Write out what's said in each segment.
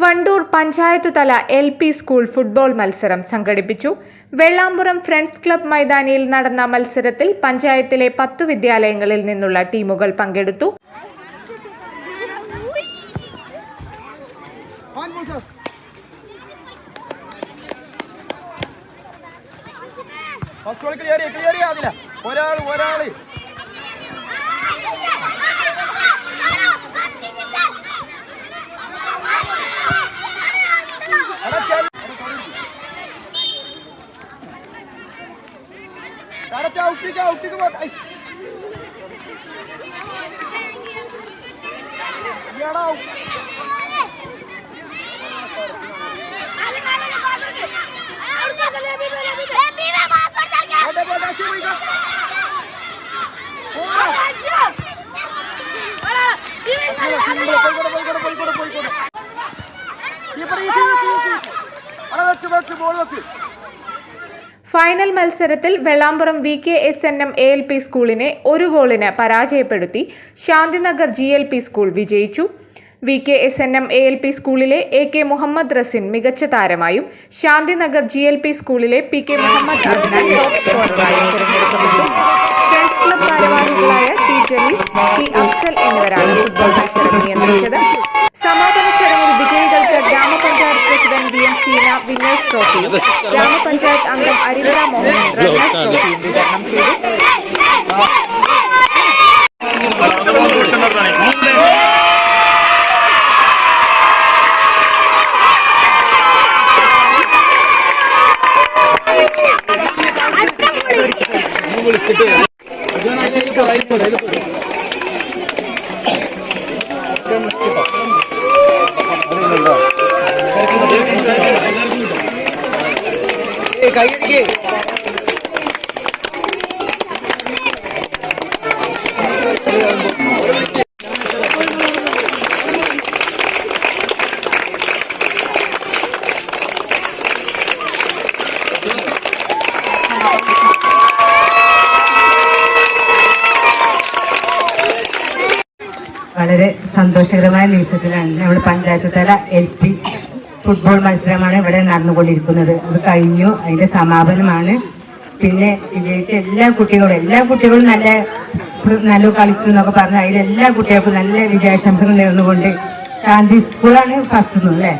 Wandoor panchayat തല L P school football മത്സരം സംഘടിപ്പിച്ചു. വെള്ളാമ്പുറം ഫ്രണ്ട്സ് ക്ലബ് മൈതാനിയിൽ നടന്ന മത്സരത്തിൽ പഞ്ചായത്തിലെ പത്തു വിദ്യാലയങ്ങളിൽ നിന്നുള്ള ടീമുകൾ പങ്കെടുത്തു. ആവില്ല. ഒരാൾ ഐ. ഇയാടാ ഔ- പോട്ടെ, പോയിക്കോ. പോയിക്കോട്ടെ, പോയിക്കോട്ടെ, പോയിക്കോട്ടെ, വെക്ക്, വെക്ക്, ബോൾ വെക്ക്. ഫൈനൽ മത്സരത്തിൽ Vellampuram V K S N M A L P സ്കൂളിനെ ഒരു ഗോളിന് പരാജയപ്പെടുത്തി Shanthinagar G L P school വിജയിച്ചു. V K S N M A L P സ്കൂളിലെ എ കെ മുഹമ്മദ് റസിൻ മികച്ച താരമായും ശാന്തിനഗർ ജി എൽ പി സ്കൂളിലെ പി കെ മുഹമ്മദ് തിരഞ്ഞെടുക്കപ്പെട്ടു. ഭാരവാഹികളായ ടി ജലീസ് ടി അഫ്സൽ എന്നിവരാണ് ഫുട്ബോൾ മത്സരം നിയന്ത്രിച്ചത്. സമാപന ചടങ്ങിൽ വിജയികൾക്ക് ഗ്രാമപഞ്ചായത്ത് president V M Seena winners ട്രോഫിയും ഗ്രാമപഞ്ചായത്ത് അംഗം അരിന്ദ്ര മോഹൻ റണ്ണേഴ്സ് ട്രോഫിയും വിതരണം ചെയ്തു. വളരെ സന്തോഷകരമായ നിമിഷത്തിലാണ് നമ്മുടെ പഞ്ചായത്ത് തല എൽ പി ഫുട്ബോൾ മത്സരമാണ് ഇവിടെ നടന്നുകൊണ്ടിരിക്കുന്നത്. അത് കഴിഞ്ഞു. അതിന്റെ സമാപനമാണ്. പിന്നെ വിജയിച്ച എല്ലാ കുട്ടികളും എല്ലാ കുട്ടികളും നല്ല നല്ല കളിച്ചു എന്നൊക്കെ പറഞ്ഞ് അതിൽ എല്ലാ കുട്ടികൾക്കും നല്ല വിജയാശംസകൾ നേർന്നുകൊണ്ട് ശാന്തി സ്കൂളാണ് ഫസ്റ്റ് അല്ലേ?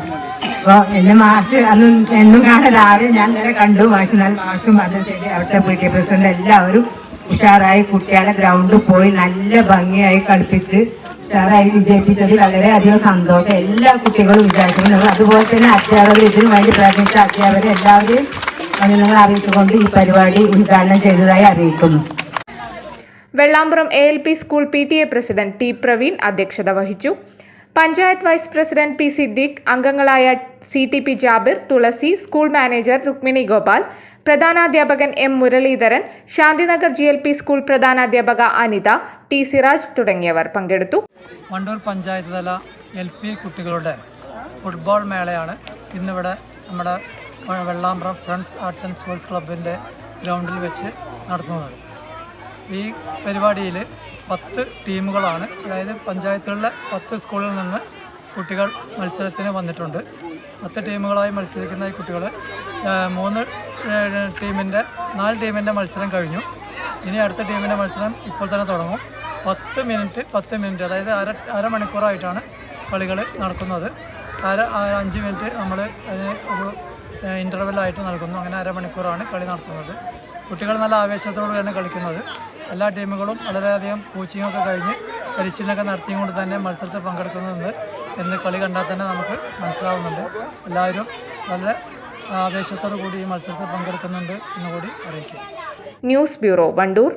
അപ്പൊ എന്നെ മാഷ് അന്ന് എന്നും കാണാൻ രാവിലെ ഞാൻ ഇന്നലെ കണ്ടു. മാഷ് നല്ല മാഷും പറഞ്ഞ ശരി. അവിടുത്തെ പി ടി പ്രസിഡന്റ് എല്ലാവരും ഉഷാറായി കുട്ടികളെ ഗ്രൗണ്ടിൽ പോയി നല്ല ഭംഗിയായി കളിപ്പിച്ച് ഉഷാറായി വിജയിപ്പിച്ചതിൽ വളരെയധികം സന്തോഷം. എല്ലാ കുട്ടികളും വിചാരിക്കുന്നു അതുപോലെ തന്നെ അധ്യാപകർ ഇതിനു വേണ്ടി പ്രയത്നിച്ച അധ്യാപകരെ എല്ലാവരെയും നിങ്ങൾ അറിയിച്ചുകൊണ്ട് ഈ പരിപാടി ഉദ്ഘാടനം ചെയ്തതായി അറിയിക്കുന്നു. Vellampuram A L P school P T A president T Praveen അധ്യക്ഷത വഹിച്ചു. Panchayat vice president P Siddique അംഗങ്ങളായ C T P Jabir Thulasi school manager Rukmini Gopal പ്രധാനാധ്യാപകൻ M Muraleedharan Shantinagar G L P school പ്രധാനാധ്യാപക Anitha T Siraj തുടങ്ങിയവർ പങ്കെടുത്തു. വണ്ടൂർ പഞ്ചായത്ത് തല L P കുട്ടികളുടെ football മേളയാണ് ഇന്നിവിടെ നമ്മുടെ Vellampram friends arts and sports ക്ലബിന്റെ ഗ്രൗണ്ടിൽ വെച്ച് നടത്തുന്നത്. ഈ പരിപാടിയിൽ പത്ത് ടീമുകളാണ്. അതായത് പഞ്ചായത്തുകളിലെ പത്ത് സ്കൂളിൽ നിന്ന് കുട്ടികൾ മത്സരത്തിന് വന്നിട്ടുണ്ട്. പത്ത് ടീമുകളായി മത്സരിക്കുന്ന ഈ കുട്ടികൾ മൂന്ന് ടീമിന്റെ നാല് ടീമിന്റെ മത്സരം കഴിഞ്ഞു. ഇനി അടുത്ത ടീമിന്റെ മത്സരം ഇപ്പോൾ തന്നെ തുടങ്ങും. പത്ത് മിനിറ്റ് പത്ത് മിനിറ്റ് അതായത് അര അരമണിക്കൂറായിട്ടാണ് കളികൾ നടക്കുന്നത് അര അഞ്ച് മിനിറ്റ് നമ്മൾ ഒരു ഇന്റർവെല്ലായിട്ട് നൽകുന്നു. അങ്ങനെ അരമണിക്കൂറാണ് കളി നടത്തുന്നത്. കുട്ടികൾ നല്ല ആവേശത്തോടെ തന്നെ കളിക്കുന്നത്. എല്ലാ ടീമുകളും വളരെയധികം കോച്ചിങ്ങൊക്കെ കഴിഞ്ഞ് പരിശീലനമൊക്കെ നടത്തിയും തന്നെ മത്സരത്തിൽ പങ്കെടുക്കുന്നുണ്ട് എന്ന് കളി കണ്ടാൽ തന്നെ നമുക്ക് മനസ്സിലാവുന്നുണ്ട്. എല്ലാവരും വളരെ ആവേശത്തോടു കൂടി ഈ മത്സരത്തിൽ പങ്കെടുക്കുന്നുണ്ട് എന്നുകൂടി അറിയിക്കുക ന്യൂസ് ബ്യൂറോ വണ്ടൂർ.